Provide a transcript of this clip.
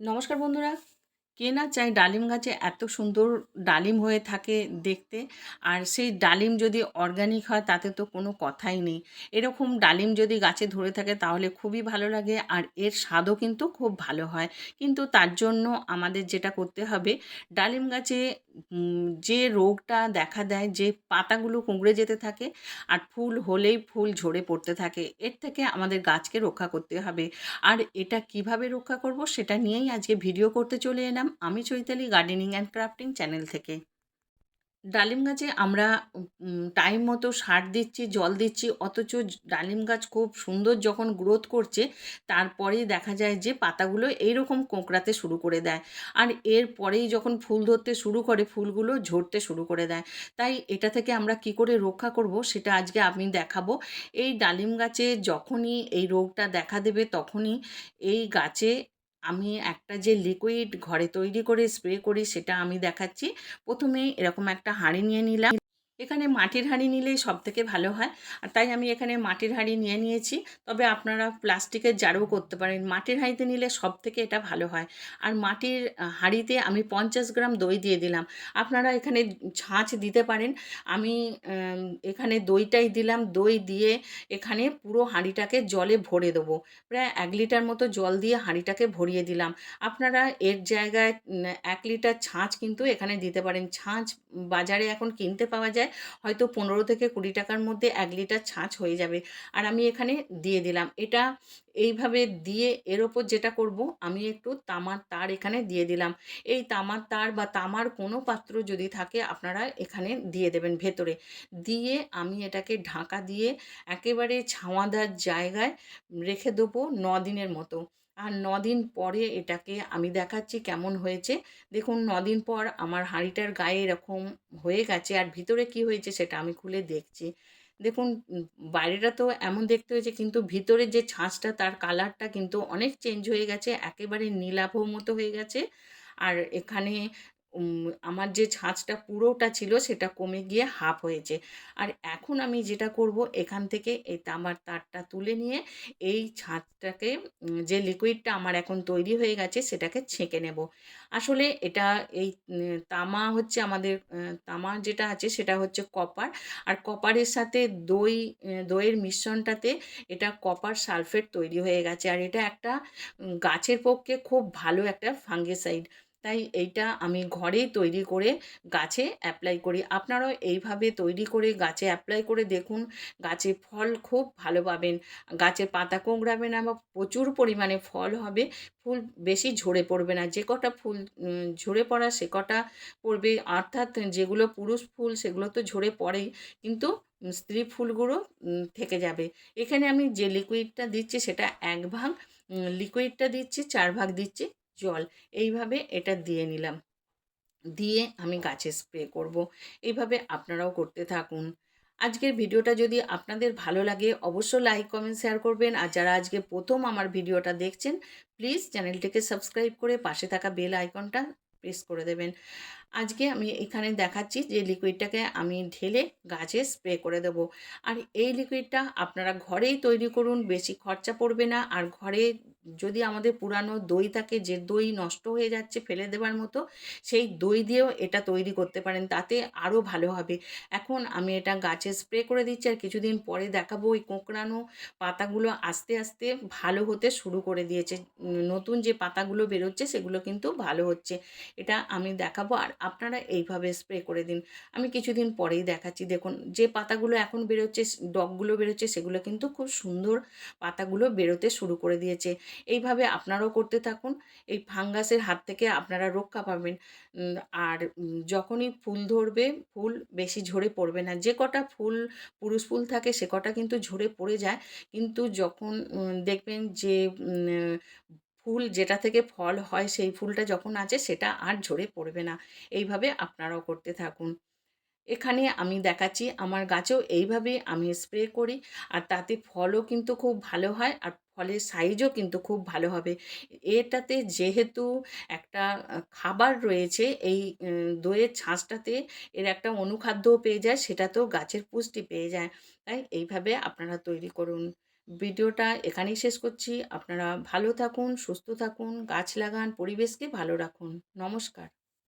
নমস্কার বন্ধুরা। কে না চায় ডালিম গাছে এত সুন্দর ডালিম হয়ে থাকে দেখতে? আর সেই ডালিম যদি অর্গানিক হয়, তাতে তো কোনো কথাই নেই। এরকম ডালিম যদি গাছে ধরে থাকে, তাহলে খুবই ভালো লাগে আর এর স্বাদও কিন্তু খুব ভালো হয়। কিন্তু তার জন্য আমাদের যেটা করতে হবে, ডালিম গাছে যে রোগটা দেখা দেয়, যে পাতাগুলো কুঁকড়ে যেতে থাকে আর ফুল হলেই ফুল ঝরে পড়তে থাকে, এর থেকে আমাদের গাছকে রক্ষা করতে হবে। আর এটা কীভাবে রক্ষা করব সেটা নিয়েই আজকে ভিডিও করতে চলে এলাম। আমি Chaitali gardening and crafting channel থেকে। ডালিম গাছে আমরা টাইম মতো সার দিচ্ছি, জল দিচ্ছি, অথচ ডালিম গাছ খুব সুন্দর যখন গ্রোথ করছে, তারপরেই দেখা যায় যে পাতাগুলো এইরকম কোঁকড়াতে শুরু করে দেয়। আর এর পরেই যখন ফুল ধরতে শুরু করে, ফুলগুলো ঝরতে শুরু করে দেয়। তাই এটা থেকে আমরা কি করে রক্ষা করব, সেটা আজকে আমি দেখাবো। এই ডালিম গাছে যখনই এই রোগটা দেখা দেবে, তখনই এই গাছে আমি একটা যে লিকুইড ঘরে তৈরি করে স্প্রে করি সেটা আমি দেখাচ্ছি। প্রথমে এরকম একটা হাঁড়ি নিয়ে নিলাম। এখানে মাটির হাঁড়ি নিলেই সব থেকে ভালো হয়। আর তাই আমি এখানে মাটির হাঁড়ি নিয়ে নিয়েছি। তবে আপনারা প্লাস্টিকের জারও করতে পারেন। মাটির হাঁড়িতে নিলে সব থেকে এটা ভালো হয়। আর মাটির হাঁড়িতে আমি পঞ্চাশ গ্রাম দই দিয়ে দিলাম। আপনারা এখানে ছাঁচ দিতে পারেন। আমি এখানে দইটাই দিলাম। দই দিয়ে এখানে পুরো হাঁড়িটাকে জলে ভরে দেবো। প্রায় এক লিটার মতো জল দিয়ে হাঁড়িটাকে ভরিয়ে দিলাম। আপনারা এর জায়গায় এক লিটার ছাঁচ কিন্তু এখানে দিতে পারেন। ছাঁচ বাজারে এখন কিনতে পাওয়া যায়। হয়তো পনেরো থেকে কুড়ি টাকার মধ্যে এক লিটার ছাঁচ হয়ে যাবে। আর আমি এখানে দিয়ে দিলাম। এটা এইভাবে দিয়ে এর ওপর যেটা করব, আমি একটু তামার তার এখানে দিয়ে দিলাম। এই তামার তার বা তামার কোনো পাত্র যদি থাকে, আপনারা এখানে দিয়ে দেবেন ভেতরে। দিয়ে আমি এটাকে ঢাকা দিয়ে একেবারে ছাওয়াদার জায়গায় রেখে দেবো ন দিনের মতো। আর নদিন পরে এটাকে আমি দেখাচ্ছি কেমন হয়েছে। দেখুন, নদিন পর আমার হাঁড়িটার গায়ে এরকম হয়ে গেছে আর ভিতরে কি হয়েছে সেটা আমি খুলে দেখছি। দেখুন, বাইরেটা তো এমন দেখতে হয়েছে কিন্তু ভিতরে যে ছাঁচটা তার কালারটা কিন্তু অনেক চেঞ্জ হয়ে গেছে, একেবারে নীলাভ মতো হয়ে গেছে। আর এখানে আমার যে ছাঁচটা পুরোটা ছিল সেটা কমে গিয়ে হাফ হয়েছে। আর এখন আমি যেটা করব এখান থেকে এই তামার তারটা তুলে নিয়ে এই ছাঁচটাকে যে লিকুইডটা আমার এখন তৈরি হয়ে গেছে সেটাকে ছেঁকে নেব। আসলে এটা এই তামা হচ্ছে আমাদের তামা যেটা আছে সেটা হচ্ছে কপার আর কপারের সাথে দই দইয়ের মিশ্রণটাতে এটা কপার সালফেট তৈরি হয়ে গেছে। আর এটা একটা গাছের পক্ষে খুব ভালো একটা ফাঙ্গিসাইড তাই এইটা আমি ঘরেই তৈরি করে গাছে অ্যাপ্লাই করি। আপনারাও এইভাবে তৈরি করে গাছে অ্যাপ্লাই করে দেখুন, গাছে ফল খুব ভালো পাবেন। গাছের পাতা কোঁকড়াবে না বা প্রচুর পরিমাণে ফল হবে, ফুল বেশি ঝরে পড়বে না। যে কটা ফুল ঝরে পড়া সে কটা পড়বে। অর্থাৎ যেগুলো পুরুষ ফুল সেগুলো তো ঝরে পড়েই, কিন্তু স্ত্রী ফুলগুলো থেকে যাবে। এখানে আমি যে লিকুইডটা দিচ্ছি সেটা এক ভাগ লিকুইডটা দিচ্ছি, চার ভাগ দিচ্ছি। জল। এইভাবে এটা দিয়ে নিলাম। দিয়ে আমি গাছে স্প্রে করব। এইভাবে আপনারাও করতে থাকুন। আজকের ভিডিওটা যদি আপনাদের ভালো লাগে, অবশ্যই লাইক, কমেন্ট, শেয়ার করবেন। আর যারা আজকে প্রথম আমার ভিডিওটা দেখছেন, প্লিজ চ্যানেলটিকে সাবস্ক্রাইব করে পাশে থাকা বেল আইকনটা প্রেস করে দেবেন। আজকে আমি এখানে দেখাচ্ছি যে লিকুইডটাকে আমি ঢেলে গাছে স্প্রে করে দেবো। আর এই লিকুইডটা আপনারা ঘরেই তৈরি করুন, বেশি খরচা পড়বে না। আর ঘরে যদি আমাদের পুরানো দই থাকে, যে দই নষ্ট হয়ে যাচ্ছে ফেলে দেওয়ার মতো, সেই দই দিয়েও এটা তৈরি করতে পারেন, তাতে আরও ভালো হবে। এখন আমি এটা গাছে স্প্রে করে দিচ্ছি, আর কিছুদিন পরে দেখাবো ওই কোঁকড়ানো পাতাগুলো আস্তে আস্তে ভালো হতে শুরু করে দিয়েছে। নতুন যে পাতাগুলো বেরোচ্ছে, সেগুলো কিন্তু ভালো হচ্ছে। এটা আমি দেখাবো, আর আপনারা এইভাবে স্প্রে করে দিন। আমি কিছুদিন পরেই দেখাচ্ছি। দেখুন, যে পাতাগুলো এখন বেরোচ্ছে ডগগুলো বেরোচ্ছে, সেগুলো কিন্তু খুব সুন্দর পাতাগুলো বেরোতে শুরু করে দিয়েছে। এইভাবে আপনারাও করতে থাকুন। এই ফাঙ্গাসের হাত থেকে আপনারা রক্ষা পাবেন। আর যখনই ফুল ধরবে, ফুল বেশি ঝরে পড়বে না। যে কটা ফুল, পুরুষ ফুল থাকে, সে কটা কিন্তু ঝরে পড়ে যায়। কিন্তু যখন দেখবেন যে ফুল যেটা থেকে ফল হয় সেই ফুলটা যখন আছে সেটা আর ঝরে পড়বে না। এইভাবে আপনারাও করতে থাকুন। এখানে আমি দেখাচ্ছি, আমার গাছেও এইভাবে আমি স্প্রে করি আর তাতে ফলও কিন্তু খুব ভালো হয় আর ফলের সাইজও কিন্তু খুব ভালো হবে। এটাতে যেহেতু একটা খাবার রয়েছে, এই দইয়ের ছাঁচটাতে এর একটা অনুখাদ্যও পেয়ে যায়, সেটাতেও গাছের পুষ্টি পেয়ে যায়। তাই এইভাবে আপনারা তৈরি করুন। ভিডিওটা এখানেই শেষ করছি। আপনারা ভালো থাকুন, সুস্থ থাকুন, গাছ লাগান, পরিবেশকে ভালো রাখুন। নমস্কার।